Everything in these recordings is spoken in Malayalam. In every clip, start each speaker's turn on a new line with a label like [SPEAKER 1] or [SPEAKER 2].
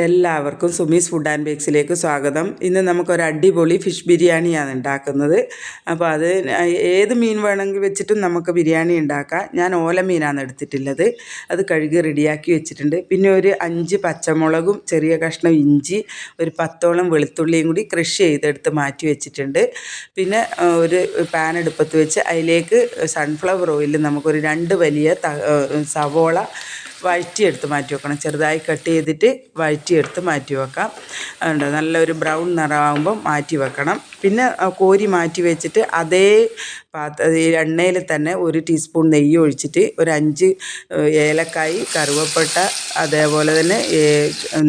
[SPEAKER 1] എല്ലാവർക്കും സുമീസ് ഫുഡ് ആൻഡ് ബേക്സിലേക്ക് സ്വാഗതം. ഇന്ന് നമുക്കൊരു അടിപൊളി ഫിഷ് ബിരിയാണിയാണ് ഉണ്ടാക്കുന്നത്. അപ്പോൾ അത് ഏത് മീൻ വേണമെങ്കിൽ വെച്ചിട്ടും നമുക്ക് ബിരിയാണി ഉണ്ടാക്കാം. ഞാൻ ഓല മീനാണ് എടുത്തിട്ടുള്ളത്. അത് കഴുകി റെഡിയാക്കി വെച്ചിട്ടുണ്ട്. പിന്നെ ഒരു അഞ്ച് പച്ചമുളകും ചെറിയ കഷ്ണം ഇഞ്ചി ഒരു പത്തോളം വെളുത്തുള്ളിയും കൂടി ക്രഷ് ചെയ്തെടുത്ത് മാറ്റി വെച്ചിട്ടുണ്ട്. പിന്നെ ഒരു പാൻ എടുപ്പത്ത് വെച്ച് അതിലേക്ക് സൺഫ്ലവർ ഓയിൽ നമുക്കൊരു രണ്ട് വലിയ സവോള വഴറ്റിയെടുത്ത് മാറ്റി വെക്കണം. ചെറുതായി കട്ട് ചെയ്തിട്ട് വഴറ്റിയെടുത്ത് മാറ്റി വെക്കാം. അതുകൊണ്ട് നല്ലൊരു ബ്രൗൺ നിറമാകുമ്പോൾ മാറ്റി വെക്കണം. പിന്നെ കോരി മാറ്റി വെച്ചിട്ട് അതേ പാത്ര എണ്ണയിൽ തന്നെ ഒരു ടീസ്പൂൺ നെയ്യ് ഒഴിച്ചിട്ട് ഒരു അഞ്ച് ഏലക്കായി കറുവപ്പട്ട അതേപോലെ തന്നെ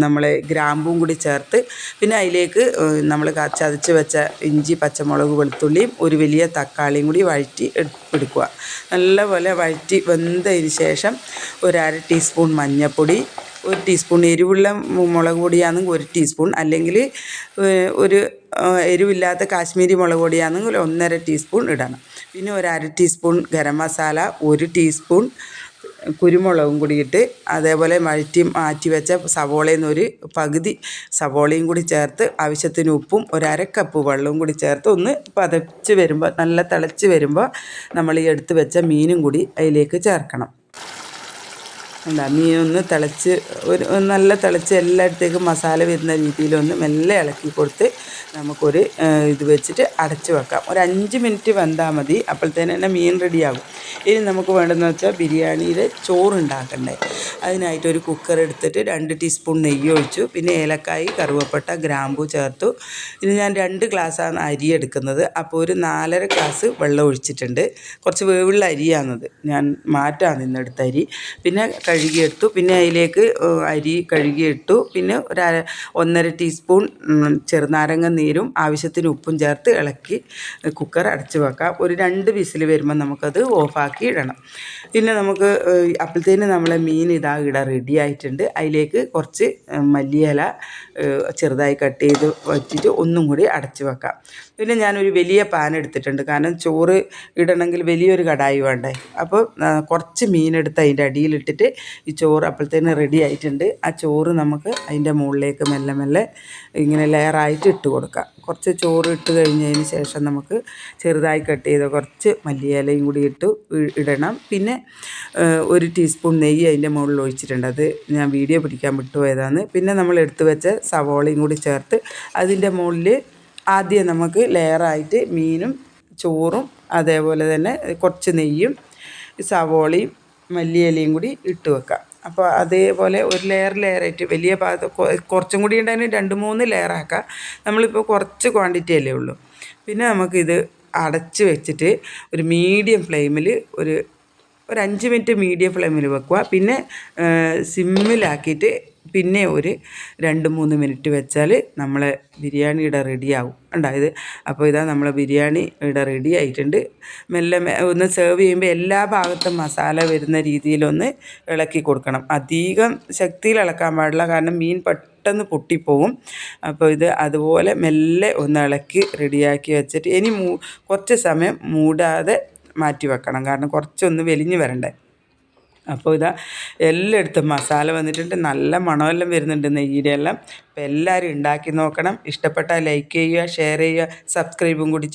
[SPEAKER 1] നമ്മൾ ഗ്രാമ്പും കൂടി ചേർത്ത് പിന്നെ അതിലേക്ക് നമ്മൾ ചതച്ച് വെച്ച ഇഞ്ചി പച്ചമുളക് വെളുത്തുള്ളിയും ഒരു വലിയ തക്കാളിയും കൂടി വഴറ്റി എടുക്കുക. നല്ലപോലെ വഴറ്റി വെന്തതിന് ശേഷം ഒരു അര ടീസ്പൂൺ മഞ്ഞൾപ്പൊടി ഒരു ടീസ്പൂൺ എരിവുള്ള മുളക് പൊടിയാണെങ്കിൽ ഒരു ടീസ്പൂൺ അല്ലെങ്കിൽ ഒരു എരിവില്ലാത്ത കാശ്മീരി മുളക് പൊടിയാണെങ്കിൽ ഒന്നര ടീസ്പൂൺ ഇടണം. പിന്നെ ഒരു അര ടീസ്പൂൺ ഗരം മസാല ഒരു ടീസ്പൂൺ കുരുമുളകും കൂടി ഇട്ട് അതേപോലെ മഴറ്റി മാറ്റി വെച്ച സവോളയിൽ നിന്നൊരു പകുതി സവോളയും കൂടി ചേർത്ത് ആവശ്യത്തിന് ഉപ്പും ഒരു അര കപ്പ് വെള്ളവും കൂടി ചേർത്ത് ഒന്ന് പതച്ച് വരുമ്പോൾ നല്ല തിളച്ച് വരുമ്പോൾ നമ്മൾ ഈ എടുത്ത് വെച്ച മീനും കൂടി അതിലേക്ക് ചേർക്കണം. എന്താ ഒന്ന് തിളച്ച് ഒരു നല്ല തിളച്ച് എല്ലായിടത്തേക്കും മസാല വരുന്ന രീതിയിലൊന്ന് മെല്ലെ ഇളക്കി കൊടുത്ത് നമുക്കൊരു ഇത് വെച്ചിട്ട് അടച്ച് വെക്കാം. ഒരു അഞ്ച് മിനിറ്റ് വെന്താൽ മതി അപ്പോഴത്തേന് തന്നെ മീൻ റെഡിയാകും. ഇനി നമുക്ക് വേണ്ടതെന്ന് വെച്ചാൽ ബിരിയാണിയിൽ ചോറുണ്ടാക്കണ്ടേ. അതിനായിട്ട് ഒരു കുക്കർ എടുത്തിട്ട് രണ്ട് ടീസ്പൂൺ നെയ്യ് ഒഴിച്ചു പിന്നെ ഏലക്കായി കറുവപ്പട്ട ഗ്രാമ്പു ചേർത്തു. ഇനി ഞാൻ രണ്ട് ഗ്ലാസ്സാണ് അരി എടുക്കുന്നത്. അപ്പോൾ ഒരു നാലര ഗ്ലാസ് വെള്ളം ഒഴിച്ചിട്ടുണ്ട്. കുറച്ച് വേവുള്ള അരിയാണത്. ഞാൻ മാറ്റാണ് ഇന്നെടുത്ത അരി. പിന്നെ കഴുകിയെടുത്തു പിന്നെ അതിലേക്ക് അരി കഴുകിയിട്ടു പിന്നെ ഒരു ഒന്നര ടീസ്പൂൺ ചെറുനാരങ്ങ നീരും ആവശ്യത്തിന് ഉപ്പും ചേർത്ത് ഇളക്കി കുക്കർ അടച്ചു വെക്കാം. ഒരു രണ്ട് വിസിൽ വരുമ്പോൾ നമുക്കത് ഓഫാക്കി ഇടണം. പിന്നെ നമുക്ക് അപ്പോഴത്തേന് നമ്മളെ മീൻ ഇതാ ഇട റെഡി ആയിട്ടുണ്ട്. അതിലേക്ക് കുറച്ച് മല്ലിയില ചെറുതായി കട്ട് ചെയ്ത് വച്ചിട്ട് ഒന്നും കൂടി അടച്ചു വെക്കാം. പിന്നെ ഞാനൊരു വലിയ പാൻ എടുത്തിട്ടുണ്ട്. കാരണം ചോറ് ഇടണമെങ്കിൽ വലിയൊരു കടായി വേണ്ടേ. അപ്പോൾ കുറച്ച് മീനെടുത്ത് അതിന്റെ അടിയിലിട്ടിട്ട് ഈ ചോറ് അപ്പോഴത്തേന് റെഡി ആയിട്ടുണ്ട്. ആ ചോറ് നമുക്ക് അതിന്റെ മുകളിലേക്ക് മെല്ലെ മെല്ലെ ഇങ്ങനെ ലെയറായിട്ട് ഇട്ട് കൊടുക്കാം. കുറച്ച് ചോറ് ഇട്ട് കഴിഞ്ഞതിന് ശേഷം നമുക്ക് ചെറുതായി കട്ട് ചെയ്ത കുറച്ച് മല്ലിയിലയും കൂടി ഇട്ട് ഇടണം. പിന്നെ ഒരു ടീസ്പൂൺ നെയ്യ് അതിന്റെ മുകളിൽ ഒഴിച്ചിട്ടുണ്ട്. അത് ഞാൻ വീഡിയോ പിടിക്കാൻ വിട്ടുപോയതാണ്. പിന്നെ നമ്മൾ എടുത്തു വെച്ച സവോളയും കൂടി ചേർത്ത് അതിന്റെ മുകളിൽ ആദ്യം നമുക്ക് ലെയറായിട്ട് മീനും ചോറും അതേപോലെ തന്നെ കുറച്ച് നെയ്യും സവോളയും മല്ലിയിലയും കൂടി ഇട്ട് വെക്കാം. അപ്പോൾ അതേപോലെ ഒരു ലെയർ ലെയറായിട്ട് വലിയ ഭാഗത്ത് കുറച്ചും കൂടി ഉണ്ടെങ്കിൽ രണ്ട് മൂന്ന് ലെയറാക്കാം നമ്മളിപ്പോൾ കുറച്ച് ക്വാണ്ടിറ്റി അല്ലേ ഉള്ളൂ. പിന്നെ നമുക്കിത് അടച്ച് വെച്ചിട്ട് ഒരു മീഡിയം ഫ്ലെയിമിൽ ഒരു ഒരു അഞ്ച് മിനിറ്റ് മീഡിയം ഫ്ലെയിമിൽ വെക്കുക. പിന്നെ സിമ്മിലാക്കിയിട്ട് പിന്നെ ഒരു രണ്ട് മൂന്ന് മിനിറ്റ് വെച്ചാൽ നമ്മളെ ബിരിയാണി ഇവിടെ റെഡിയാവും. ഉണ്ടായത് അപ്പോൾ ഇതാ നമ്മളെ ബിരിയാണി ഇവിടെ റെഡി ആയിട്ടുണ്ട്. മെല്ലെ ഒന്ന് സെർവ് ചെയ്യുമ്പോൾ എല്ലാ ഭാഗത്തും മസാല വരുന്ന രീതിയിലൊന്ന് ഇളക്കി കൊടുക്കണം. അധികം ശക്തിയിൽ ഇളക്കാൻ പാടില്ല. കാരണം മീൻ പെട്ടെന്ന് പൊട്ടിപ്പോവും. അപ്പോൾ ഇത് അതുപോലെ മെല്ലെ ഒന്ന് ഇളക്കി റെഡിയാക്കി വെച്ചിട്ട് ഇനി കുറച്ച് സമയം മൂടാതെ മാറ്റി വെക്കണം. കാരണം കുറച്ചൊന്ന് വെലിഞ്ഞ് വരണ്ടേ. അപ്പോൾ ഇതാ എല്ലായിടത്തും മസാല വന്നിട്ടുണ്ട്. നല്ല മണമെല്ലാം വരുന്നുണ്ട് നെയ്യിടെ എല്ലാം അപ്പോൾ എല്ലാവരും ഉണ്ടാക്കി നോക്കണം. ഇഷ്ടപ്പെട്ടാൽ ലൈക്ക് ചെയ്യുക ഷെയർ ചെയ്യുക സബ്സ്ക്രൈബും കൂടി